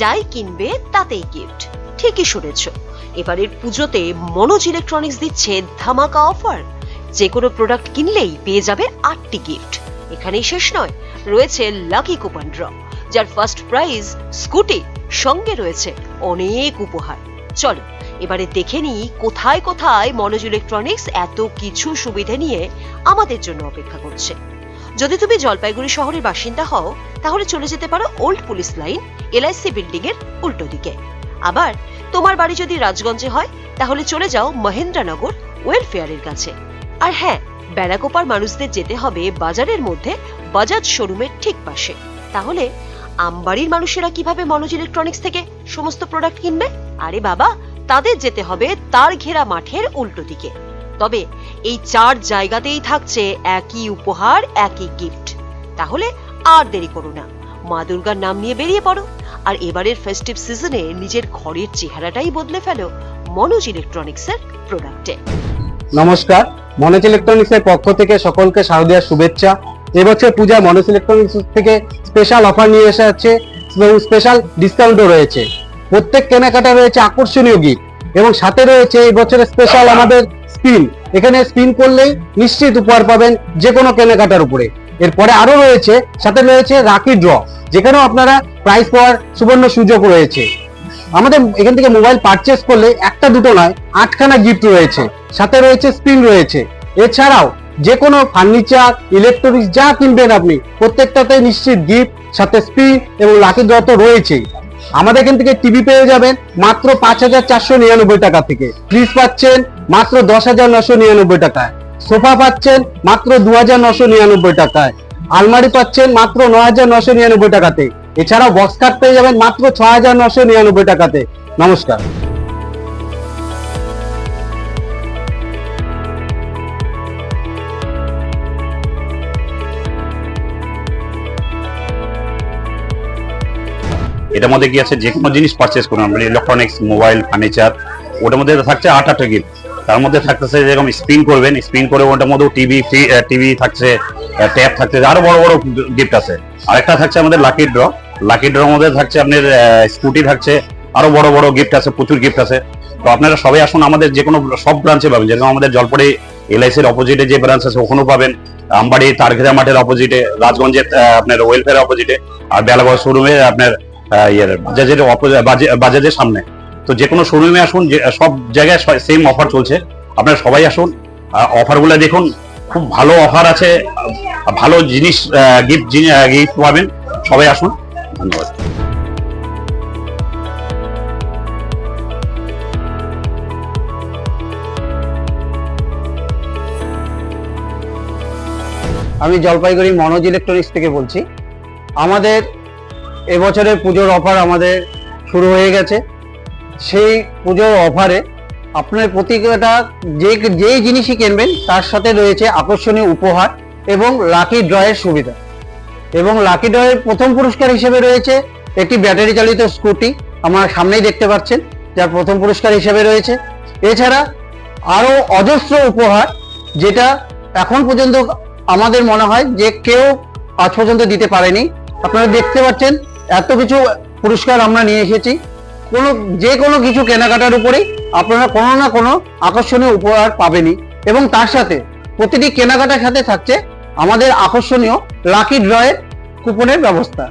যাই কিনবে তাতেই গিফট ঠিকই শুনেছ। এবারের পুজোতে মনোজ ইলেকট্রনিক্স দিচ্ছে ধামাকা অফার যে কোনো প্রোডাক্ট কিনলেই পেয়ে যাবে আটটি গিফট এখানেই শেষ নয়, রয়েছে লাকি কুপন ড্র যার ফার্স্ট প্রাইজ স্কুটি সঙ্গে রয়েছে অনেক উপহার। চলো, এবারে দেখে নিই কোথায় কোথায় মনোজ ইলেকট্রনিক্স এত কিছু সুবিধে নিয়ে আমাদের জন্য অপেক্ষা করছে। যদি তুমি জলপাইগুড়ি শহরের বাসিন্দা হও, তাহলে চলে যেতে পারো old police line LIC building এর উল্টো দিকে। আবার তোমার বাড়ি যদি রাজগঞ্জে হয়, তাহলে চলে যাও মহেন্দ্রনগর ওয়েলফেয়ারের কাছে। আর হ্যাঁ বেড়াকোপার মানুষদের যেতে হবে বাজারের মধ্যে বাজাজ শোরুমের ঠিক পাশে। তাহলে আমবাড়ির মানুষেরা কীভাবে মনোজ ইলেকট্রনিক্স থেকে সমস্ত প্রোডাক্ট কিনবে? আরে বাবা, তাদের যেতে হবে তার ঘেরা মাঠের উল্টো দিকে। তবে এই চার জায়গাতেই থাকছে একই উপহার, একই গিফট। তাহলে আর দেরি করো না। মা দুর্গার নাম নিয়ে বেরিয়ে পড়ো। আর এবারের ফেস্টিভ সিজনে নিজের ঘরের চেহারাটাই বদলে ফেলো মনোজ ইলেকট্রনিক্সের প্রোডাক্টে নমস্কার, মনোজ ইলেকট্রনিক্স এর পক্ষ থেকে সকলকে শারদীয়ার শুভেচ্ছা। এবছর পূজা মনোজ ইলেকট্রনিক্স থেকে স্পেশাল অফার নিয়ে এসে আছে এবং স্পেশাল ডিসকাউন্টও রয়েছে। প্রত্যেক কেনাকাটা রয়েছে আকর্ষণীয় গিফট এবং সাথে রয়েছে এই বছরের স্পেশাল আমাদের স্পিন এখানে স্পিন করলেই নিশ্চিত উপহার পাবেন যে কোনো কেনাকাটার উপরে। এরপরে আরও রয়েছে, সাথে রয়েছে রাকি ড্র যেখানেও আপনারা প্রাইজ পাওয়ার সুবর্ণ সুযোগ রয়েছে। আমাদের এখান থেকে মোবাইল পারচেস করলে একটা দুটো নয়, আটখানা গিফট রয়েছে, সাথে রয়েছে স্ক্রিন রয়েছে। এছাড়াও যে কোনো ফার্নিচার ইলেকট্রনিক্স যা কিনবেন আপনি, প্রত্যেকটাতে নিশ্চিত গিফট সাথে স্ক্রিন এবং লাকি ড্র তো রয়েছেই। আমাদের এখান থেকে টিভি পেয়ে যাবেন মাত্র পাঁচ হাজার চারশো নিরানব্বই টাকা থেকে। ফ্রিজ পাচ্ছেন মাত্র দশ হাজার নশো নিরানব্বই টাকায়। সোফা পাচ্ছেন মাত্র দু হাজার নশো নিরানব্বই টাকায়। আলমারি পাচ্ছেন মাত্র ন হাজার নশো নিরানব্বই টাকাতে। এছাড়াও বক্স কাট পেয়ে যাবেন মাত্র ছ হাজার নশো নিরানব্বই টাকাতে। নমস্কার। এটার মধ্যে কি আছে? যে কোনো জিনিস পারচেস করুন। মানে ইলেকট্রনিক্স মোবাইল ফার্নিচার ওটার মধ্যে থাকছে আট আটটা গিফট তার মধ্যে থাকতেছে যেরকম স্পিন করবেন স্পিন করে ওটার মধ্যে টিভি টিভি থাকছে ট্যাব থাকছে, আরও বড় বড় গিফট আছে। আরেকটা থাকছে আমাদের লাকি ড্র লাকি ড্র মধ্যে থাকছে আপনার স্কুটি থাকছে, আরও বড় বড় গিফট আছে, প্রচুর গিফট আছে। তো আপনারা সবাই আসুন, আমাদের যে কোনো সব ব্রাঞ্চে পাবেন, যেরকম আমাদের জলপড়ে এলআইসির অপোজিটে যে ব্রাঞ্চ আছে, ওখানেও পাবেন। আমবাড়ি, তারঘেরা মাঠের অপোজিটে রাজগঞ্জের আপনার ওয়েলফেয়ার অপোজিটে আর বেলাগড় শোরুমে আপনার ইয়ের, বাজাজের বাজাজের সামনে। তো যে কোনো শোরুমে আসুন সব জায়গায় সেম অফার চলছে। আপনারা সবাই আসুন অফারগুলো দেখুন। খুব ভালো অফার আছে ভালো জিনিস গিফট গিফট পাবেন। সবাই আসুন। ধন্যবাদ। আমি জলপাইগুড়ি মনোজ ইলেকট্রনিক্স থেকে বলছি। আমাদের এবছরের পুজোর অফার আমাদের শুরু হয়ে গেছে। সেই পুজোর অফারে আপনার প্রতিটা যে যেই জিনিসই কিনবেন, তার সাথে রয়েছে আকর্ষণীয় উপহার এবং লাকি ড্রয়ের সুবিধা। এবং লাকি ড্রয়ের প্রথম পুরস্কার হিসেবে রয়েছে একটি ব্যাটারি চালিত স্কুটি আমার সামনেই দেখতে পাচ্ছেন, যার প্রথম পুরস্কার হিসেবে রয়েছে। এছাড়া আরও অজস্র উপহার, যেটা এখন পর্যন্ত আমাদের মনে হয় যে কেউ আজ পর্যন্ত দিতে পারেনি। আপনারা দেখতে পাচ্ছেন, এত কিছু পুরস্কার আমরা নিয়ে এসেছি। কোনো, যে কোনো কিছু কেনাকাটার উপরেই আপনারা কোনো না কোনো আকর্ষণীয় উপহার পাবেনই। এবং তার সাথে প্রতিটি কেনাকাটার সাথে থাকছে আমাদের আকর্ষণীয় লাকি ড্রয়ের কুপনের ব্যবস্থা।